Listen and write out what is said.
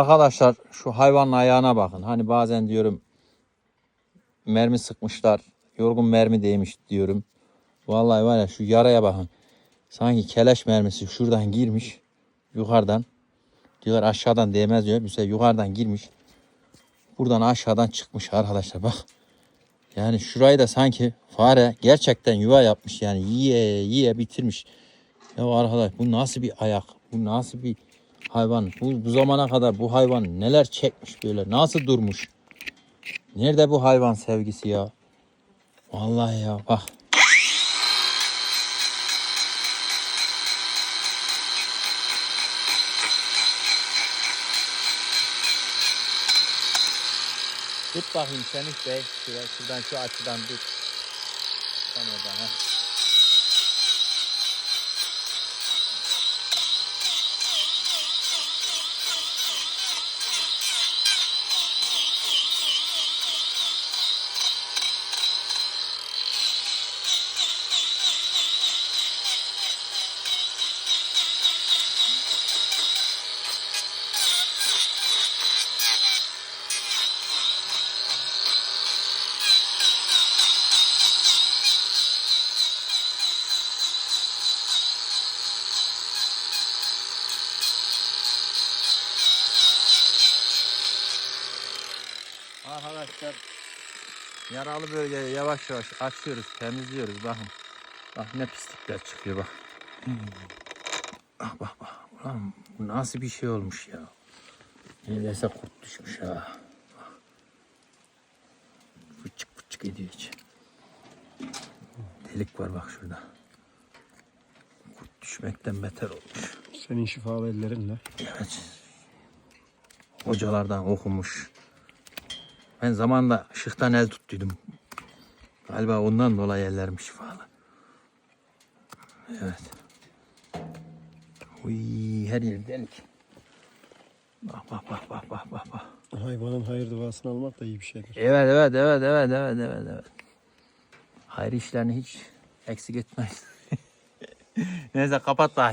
Arkadaşlar şu hayvanın ayağına bakın. Hani bazen diyorum mermi sıkmışlar. Yorgun mermi değmiş diyorum. Vallahi var ya şu yaraya bakın. Sanki keleş mermisi şuradan girmiş. Yukarıdan. Diyorlar aşağıdan değmez diyor. Mesela yukarıdan girmiş. Buradan aşağıdan çıkmış arkadaşlar bak. Yani şurayı da sanki fare gerçekten yuva yapmış yani yiye yiye bitirmiş. Ya arkadaş bu nasıl bir ayak? Bu nasıl bir hayvan? Bu, bu zamana kadar bu hayvan neler çekmiş böyle? Nasıl durmuş? Nerede bu hayvan sevgisi ya? Vallahi ya bak. Tut bakayım Semih Bey. Şuraya, şuradan şu açıdan tut. Tam oradan ha. Arkadaşlar yaralı bölgeyi yavaş yavaş açıyoruz, temizliyoruz. Bakın. Bak ne pislikler çıkıyor bak. Hmm. Bak bak bak. Ulan bu nasıl bir şey olmuş ya. Neredeyse kurt düşmüş ha. Bak. Fıçık fıçık ediyor içi. Delik var bak şurada. Kurt düşmekten beter olmuş. Senin şifalı ellerinle. Evet. Hocalardan okumuş. Ben zamanında ışıktan el tuttuydum. Galiba ondan dolayı ellerim şifalı. Evet. Uy, her yer delik. Bak bak bak bak bak bak bak. Hayvanın hayır duasını almak da iyi bir şeydir. Evet evet evet evet evet evet evet. Hayır işlerini hiç eksik etmeyiz. Neyse kapat daha.